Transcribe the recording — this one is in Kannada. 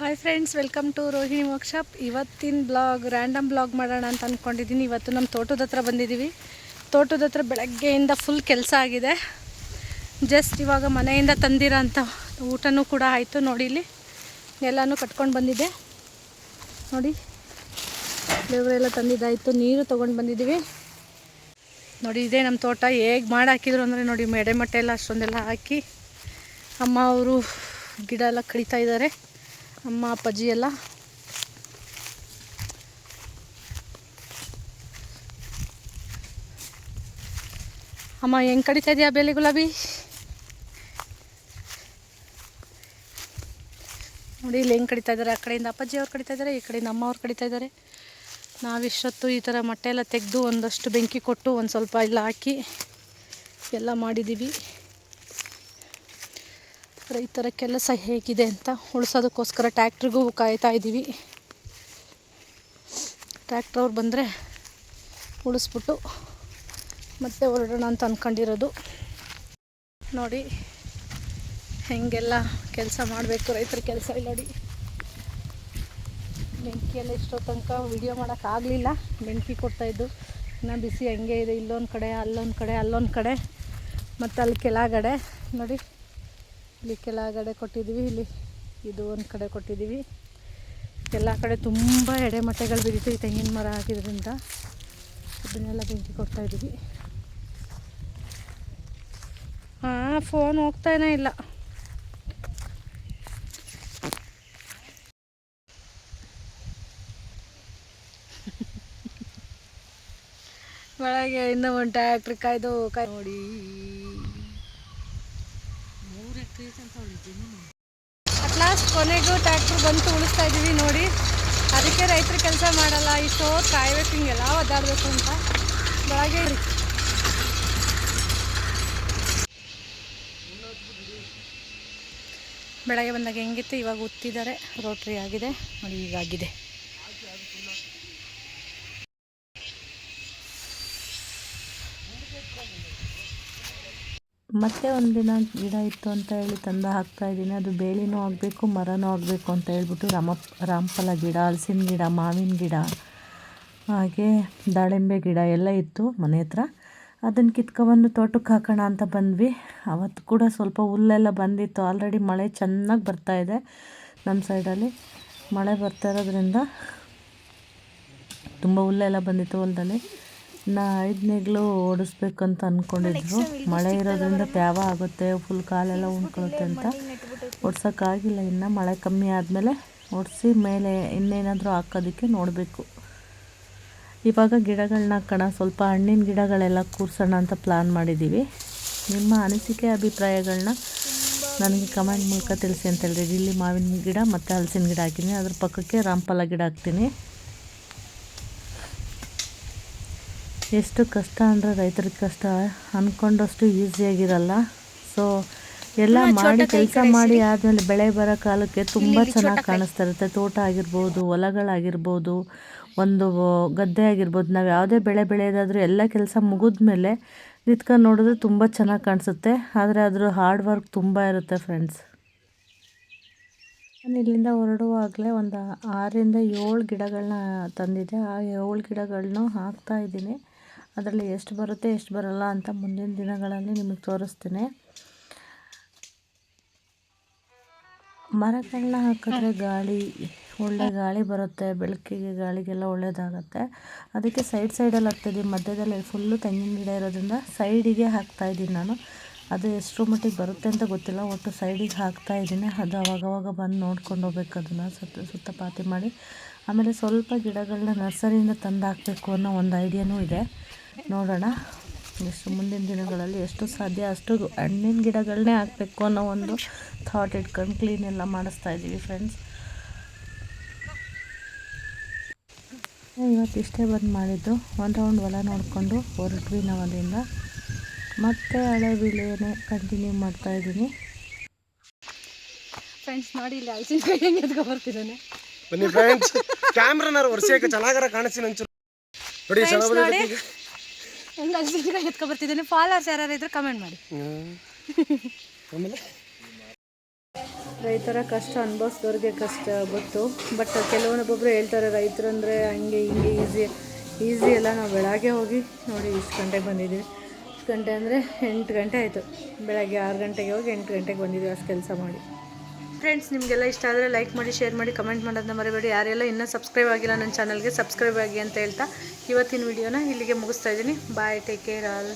Hi friends welcome to Rohini workshop ಇವತ್ತಿನ ಬ್ಲಾಗ್ ರ್ಯಾಂಡಮ್ ಬ್ಲಾಗ್ ಮಾಡೋಣ ಅಂತ ಅಂದ್ಕೊಂಡಿದ್ದೀನಿ ಇವತ್ತು ನಮ್ಮ ತೋಟದ ಹತ್ರ ಬಂದಿದ್ದೀವಿ. ತೋಟದ ಹತ್ರ ಬೆಳಗ್ಗೆಯಿಂದ ಫುಲ್ ಕೆಲಸ ಆಗಿದೆ. ಜಸ್ಟ್ ಇವಾಗ ಮನೆಯಿಂದ ತಂದಿರೋ ಅಂಥ ಊಟನೂ ಕೂಡ ಆಯಿತು. ನೋಡಿ ಇಲ್ಲಿ ಎಲ್ಲನೂ ಕಟ್ಕೊಂಡು ಬಂದಿದ್ದೆ ನೋಡಿ ದೇವರೆಲ್ಲ ತಂದಿದ್ದಾಯಿತು. ನೀರು ತೊಗೊಂಡು ಬಂದಿದ್ದೀವಿ. ನೋಡಿ, ಇದೇ ನಮ್ಮ ತೋಟ. ಹೇಗೆ ಮಾಡಿ ಹಾಕಿದ್ರು ಅಂದರೆ ನೋಡಿ ಮೆಡೆ ಮಟ್ಟೆ ಎಲ್ಲ ಅಷ್ಟೊಂದೆಲ್ಲ ಹಾಕಿ, ಅಮ್ಮ ಅವರು ಗಿಡ ಎಲ್ಲ ಕಡಿತಾ ಇದ್ದಾರೆ. ಅಮ್ಮ ಅಪ್ಪಾಜಿ ಎಲ್ಲ. ಅಮ್ಮ, ಹೆಂಗೆ ಕಡಿತಾ ಇದೆಯಾ ಬೇಲಿ ಗುಲಾಬಿ? ನೋಡಿ, ಇಲ್ಲಿ ಹೆಂಗೆ ಕಡಿತಾ ಇದ್ದಾರೆ ಆ ಕಡೆಯಿಂದ ಅಪ್ಪಾಜಿ ಅವ್ರು ಕಡಿತಾ ಇದ್ದಾರೆ ಈ ಕಡೆಯಿಂದ ಅಮ್ಮ ಅವ್ರು ಕಡಿತಾ ಇದ್ದಾರೆ ನಾವಿಷ್ಟೊತ್ತು ಈ ಥರ ಮೊಟ್ಟೆ ಎಲ್ಲ ತೆಗೆದು ಒಂದಷ್ಟು ಬೆಂಕಿ ಕೊಟ್ಟು ಒಂದು ಸ್ವಲ್ಪ ಎಲ್ಲ ಹಾಕಿ ಎಲ್ಲ ಮಾಡಿದ್ದೀವಿ ರೈತರ ಕೆಲಸ ಹೇಗಿದೆ ಅಂತ ಉಳಿಸೋದಕ್ಕೋಸ್ಕರ ಟ್ಯಾಕ್ಟ್ರಿಗೂ ಕಾಯ್ತಾ ಇದ್ದೀವಿ. ಟ್ಯಾಕ್ಟ್ರ್ ಅವ್ರು ಬಂದರೆ ಉಳಿಸ್ಬಿಟ್ಟು ಮತ್ತೆ ಹೊರಡೋಣ ಅಂತ ಅಂದ್ಕೊಂಡಿರೋದು ನೋಡಿ, ಹೆಂಗೆಲ್ಲ ಕೆಲಸ ಮಾಡಬೇಕು ರೈತರ ಕೆಲಸ ಇಲ್ಲ ನೋಡಿ. ಬೆಂಕಿಯೆಲ್ಲ ಇಷ್ಟೋ ತನಕ ವಿಡಿಯೋ ಮಾಡೋಕ್ಕಾಗಲಿಲ್ಲ ಬೆಂಕಿ ಕೊಡ್ತಾಯಿದ್ದು ಇನ್ನು ಬಿಸಿ ಹಂಗೆ ಇದೆ, ಇಲ್ಲೊಂದು ಕಡೆ, ಅಲ್ಲೊಂದು ಕಡೆ ಅಲ್ಲೊಂದು ಕಡೆ, ಮತ್ತು ಅಲ್ಲಿ ಕೆಳಗಡೆ. ನೋಡಿ ಇಲ್ಲಿ ಕೆಳಗಡೆ ಕೊಟ್ಟಿದ್ದೀವಿ, ಇಲ್ಲಿ ಇದು ಒಂದು ಕಡೆ ಕೊಟ್ಟಿದ್ದೀವಿ. ಎಲ್ಲ ಕಡೆ ತುಂಬ ಎಡೆಮಟ್ಟೆಗಳು ಬಿದ್ದಿತ್ತು ಈ ತೆಂಗಿನ ಮರ ಹಾಕಿದ್ರಿಂದ. ಅದನ್ನೆಲ್ಲ ಬೆಂಕಿ ಕೊಡ್ತಾಯಿದ್ದೀವಿ ಹಾಂ ಫೋನ್ ಹೋಗ್ತಾನೇ ಇಲ್ಲ. ಒಳಗೆ ಇನ್ನೂ ಒಂದು ಟ್ಯಾಕ್ಟ್ರಿ ಕಾಯ್ದು ಕಾಯ್ ನೋಡಿ. ಅಟ್ ಲಾಸ್ಟ್ ಕೊನೆಗೂ ಟ್ಯಾಕ್ಟ್ರ್ ಬಂತು, ಉಳಿಸ್ತಾ ಇದ್ದೀವಿ ನೋಡಿ. ಅದಕ್ಕೆ ರೈತರು ಕೆಲಸ ಮಾಡಲ್ಲ ಇಷ್ಟೋ ಕಾಯ್ಬೇಕು ಹಿಂಗೆಲ್ಲ ಒದ್ದಾಡಬೇಕು ಅಂತ. ಬೆಳಗ್ಗೆ ಬೆಳಗ್ಗೆ ಬಂದಾಗ ಹೆಂಗಿತ್ತು? ಇವಾಗ ಉತ್ತಿದ್ದಾರೆ. ರೋಟ್ರಿ ಆಗಿದೆ. ನೋಡಿ ಈಗಾಗಿದೆ ಮತ್ತೆ ಒಂದಿನ ಗಿಡ ಇತ್ತು ಅಂತ ಹೇಳಿ ತಂದು ಹಾಕ್ತಾ ಇದ್ದೀನಿ. ಅದು ಬೇಲಿನೂ ಆಗಬೇಕು, ಮರನೂ ಆಗಬೇಕು ಅಂತ ಹೇಳ್ಬಿಟ್ಟು ರಾಮ, ರಾಮಫಲ ಗಿಡ ಹಲಸಿನ ಗಿಡ, ಮಾವಿನ ಗಿಡ, ಹಾಗೆ ದಾಳಿಂಬೆ ಗಿಡ ಎಲ್ಲ ಇತ್ತು ಮನೆ ಹತ್ರ. ಅದನ್ನು ಕಿತ್ಕೊಬಂದು ತೋಟಕ್ಕೆ ಹಾಕೋಣ ಅಂತ ಬಂದ್ವಿ. ಅವತ್ತು ಕೂಡ ಸ್ವಲ್ಪ ಹುಲ್ಲೆಲ್ಲ ಬಂದಿತ್ತು. ಆಲ್ರೆಡಿ ಮಳೆ ಚೆನ್ನಾಗಿ ಬರ್ತಾ ಇದೆ ನಮ್ಮ ಸೈಡಲ್ಲಿ. ಮಳೆ ಬರ್ತಾ ಇರೋದ್ರಿಂದ ತುಂಬ ಹುಲ್ಲೆಲ್ಲ ಬಂದಿತ್ತು ಹೊಲದಲ್ಲಿ. ಇನ್ನು ಐದು ನೇಗ್ಲು ಓಡಿಸ್ಬೇಕಂತ ಅಂದ್ಕೊಂಡಿದ್ರು ಮಳೆ ಇರೋದ್ರಿಂದ ತ್ಯಾವ ಆಗುತ್ತೆ ಫುಲ್ ಕಾಲೆಲ್ಲ ಉಣ್ಕೊಳ್ಳುತ್ತೆ ಅಂತ. ಓಡ್ಸೋಕ್ಕಾಗಿಲ್ಲ ಇನ್ನು ಮಳೆ ಕಮ್ಮಿ ಆದಮೇಲೆ ಓಡಿಸಿ ಮೇಲೆ ಇನ್ನೇನಾದರೂ ಹಾಕೋದಕ್ಕೆ ನೋಡಬೇಕು. ಇವಾಗ ಗಿಡಗಳನ್ನ ಹಾಕೋಣ ಸ್ವಲ್ಪ ಹಣ್ಣಿನ ಗಿಡಗಳೆಲ್ಲ ಕೂರ್ಸೋಣ ಅಂತ ಪ್ಲ್ಯಾನ್ ಮಾಡಿದ್ದೀವಿ ನಿಮ್ಮ ಅನಿಸಿಕೆ ಅಭಿಪ್ರಾಯಗಳನ್ನ ನನಗೆ ಕಮೆಂಟ್ ಮೂಲಕ ತಿಳಿಸಿ ಅಂತ ಹೇಳಿದ್ರಿ. ಇಲ್ಲಿ ಮಾವಿನ ಗಿಡ ಮತ್ತು ಹಲಸಿನ ಗಿಡ ಹಾಕಿದ್ದೀನಿ. ಅದ್ರ ಪಕ್ಕಕ್ಕೆ ರಾಮಫಲ ಗಿಡ ಹಾಕ್ತೀನಿ. ಎಷ್ಟು ಕಷ್ಟ ಅಂದರೆ ರೈತರಿಗೆ ಕಷ್ಟ. ಅಂದ್ಕೊಂಡಷ್ಟು ಈಸಿಯಾಗಿರಲ್ಲ ಸೊ ಎಲ್ಲ ಮಾಡಿ ಕೆಲಸ ಮಾಡಿ ಆದಮೇಲೆ ಬೆಳೆ ಬರೋ ಕಾಲಕ್ಕೆ ತುಂಬ ಚೆನ್ನಾಗಿ ಕಾಣಿಸ್ತಾ ಇರುತ್ತೆ ತೋಟ ಆಗಿರ್ಬೋದು ಹೊಲಗಳಾಗಿರ್ಬೋದು ಒಂದು ಗದ್ದೆ ಆಗಿರ್ಬೋದು ನಾವು ಯಾವುದೇ ಬೆಳೆ ಬೆಳೆಯೋದಾದ್ರೂ ಎಲ್ಲ ಕೆಲಸ ಮುಗಿದ್ಮೇಲೆ ನಿತ್ಕೊಂಡು ನೋಡಿದ್ರೆ ತುಂಬ ಚೆನ್ನಾಗಿ ಕಾಣಿಸುತ್ತೆ. ಆದರೆ ಅದ್ರ ಹಾರ್ಡ್ ವರ್ಕ್ ತುಂಬ ಇರುತ್ತೆ ಫ್ರೆಂಡ್ಸ್ ನಾನು ಇಲ್ಲಿಂದ ಹೊರಡುವಾಗಲೇ ಒಂದು ಆರರಿಂದ ಏಳು ಗಿಡಗಳನ್ನ ತಂದಿದ್ದೆ. ಆ ಏಳು ಗಿಡಗಳನ್ನೂ ಹಾಕ್ತಾ ಇದ್ದೀನಿ. ಅದರಲ್ಲಿ ಎಷ್ಟು ಬರುತ್ತೆ, ಎಷ್ಟು ಬರಲ್ಲ ಅಂತ ಮುಂದಿನ ದಿನಗಳಲ್ಲಿ ನಿಮಗೆ ತೋರಿಸ್ತೀನಿ. ಮರಗಳನ್ನ ಹಾಕಿದ್ರೆ ಗಾಳಿ, ಒಳ್ಳೆ ಗಾಳಿ ಬರುತ್ತೆ, ಬೆಳಕಿಗೆ ಗಾಳಿಗೆಲ್ಲ ಒಳ್ಳೆಯದಾಗತ್ತೆ ಅದಕ್ಕೆ ಸೈಡ್ ಸೈಡಲ್ಲಿ ಹಾಕ್ತಾಯಿದ್ದೀನಿ ಮಧ್ಯದಲ್ಲಿ ಫುಲ್ಲು ತೆಂಗಿನ ಗಿಡ ಇರೋದ್ರಿಂದ ಸೈಡಿಗೆ ಹಾಕ್ತಾಯಿದ್ದೀನಿ ನಾನು. ಅದು ಎಷ್ಟರ ಮಟ್ಟಿಗೆ ಬರುತ್ತೆ ಅಂತ ಗೊತ್ತಿಲ್ಲ, ಒಟ್ಟು ಸೈಡಿಗೆ ಹಾಕ್ತಾ ಇದ್ದೀನಿ. ಅದು ಅವಾಗವಾಗ ಬಂದು ನೋಡ್ಕೊಂಡು ಹೋಗ್ಬೇಕು ಅದನ್ನು ಸುತ್ತ ಸುತ್ತ ಪಾತಿ ಮಾಡಿ. ಆಮೇಲೆ ಸ್ವಲ್ಪ ಗಿಡಗಳನ್ನ ನರ್ಸರಿಯಿಂದ ತಂದು ಹಾಕಬೇಕು ಅನ್ನೋ ಒಂದು ಐಡಿಯಾನೂ ಇದೆ. ನೋಡೋಣ. ಎಷ್ಟು ಮುಂದಿನ ದಿನಗಳಲ್ಲಿ ಎಷ್ಟು ಸಾಧ್ಯ ಅಷ್ಟು ಹಣ್ಣಿನ ಗಿಡಗಳನ್ನೇ ಹಾಕಬೇಕು ಅನ್ನೋ ಒಂದು ಥಾಟ್ ಇಟ್ಕೊಂಡು ಕ್ಲೀನ್ ಎಲ್ಲ ಮಾಡಿಸ್ತಾ ಇದ್ದೀವಿ ಫ್ರೆಂಡ್ಸ್ ಇವತ್ತು ಇಷ್ಟೇ ಬಂದು ಮಾಡಿದ್ದು. ಒಂದು ರೌಂಡ್ ಹೊಲ ನೋಡಿಕೊಂಡು ಹೊರಟ್ವಿ ನಾವು ಅಲ್ಲಿಂದ ಮತ್ತೆ ಹಳೆ ಬೀಳೇನೆ ಕಂಟಿನ್ಯೂ ಮಾಡ್ತಾ ಇದ್ದೀನಿ. ಫ್ರೆಂಡ್ಸ್ ನೋಡಿ ಇಲ್ಲಿ ಹಲಸಿನಕಾಯಿ ಹೆಂಗೆ ಎದ್ಕೊ ಬರ್ತಿದ್ದಾನೆ. ಬನ್ನಿ ಫ್ರೆಂಡ್ಸ್ ಕ್ಯಾಮ್ರನಾರು ವರ್ಷಕ್ಕೆ ಚೆನ್ನಾಗಾರ ಕಾಣಿಸ್ತೀನಿ ನಂಚು ನೋಡಿ ಚೆನ್ನಾಗಿ ನೋಡಿ ಹೆಂಗೆ ಹಲಸಿನಕಾಯಿ ಎತ್ಕೊ ಬರ್ತಿದ್ದಾನೆ ಫಾಲೋವರ್ಸ್ ಯಾರು ಇದ್ರೆ ಕಮೆಂಟ್ ಮಾಡಿ. ಆಮೇಲೆ? ರೈತರ ಕಷ್ಟ ಅನುಭವಿಸಿದವ್ರಿಗೆ ಕಷ್ಟ ಗೊತ್ತು. ಬಟ್ ಕೆಲವೊಬ್ಬೊಬ್ರು ಹೇಳ್ತಾರೆ ರೈತರು ಅಂದರೆ ಹಂಗೆ ಹಿಂಗೆ ಈಸಿ ಈಸಿ ಎಲ್ಲ ನಾವು ಬೆಳಗ್ಗೆ ಹೋಗಿ ನೋಡಿ ಇಷ್ಟು ಗಂಟೆಗೆ ಬಂದಿದ್ದೀವಿ. ಇಷ್ಟು ಗಂಟೆ ಅಂದರೆ ಎಂಟು ಗಂಟೆ ಆಯಿತು. ಬೆಳಗ್ಗೆ ಆರು ಗಂಟೆಗೆ ಹೋಗಿ ಎಂಟು ಗಂಟೆಗೆ ಬಂದಿದ್ದೀವಿ ಅಷ್ಟು ಕೆಲಸ ಮಾಡಿ. ಫ್ರೆಂಡ್ಸ್ ನಿಮಗೆಲ್ಲ ಇಷ್ಟ ಆದರೆ ಲೈಕ್ ಮಾಡಿ ಶೇರ್ ಮಾಡಿ ಕಮೆಂಟ್ ಮಾಡೋದನ್ನ ಮರಿಬೇಡಿ. ಯಾರೆಲ್ಲ ಇನ್ನೂ ಸಬ್ಸ್ಕ್ರೈಬ್ ಆಗಿಲ್ಲ ನನ್ನ ಚಾನಲ್ಗೆ ಸಬ್ಸ್ಕ್ರೈಬ್ ಆಗಿ ಅಂತ ಹೇಳ್ತಾ ಇವತ್ತಿನ ವಿಡಿಯೋನ ಇಲ್ಲಿಗೆ ಮುಗಿಸ್ತಾ ಇದ್ದೀನಿ. Bye take care all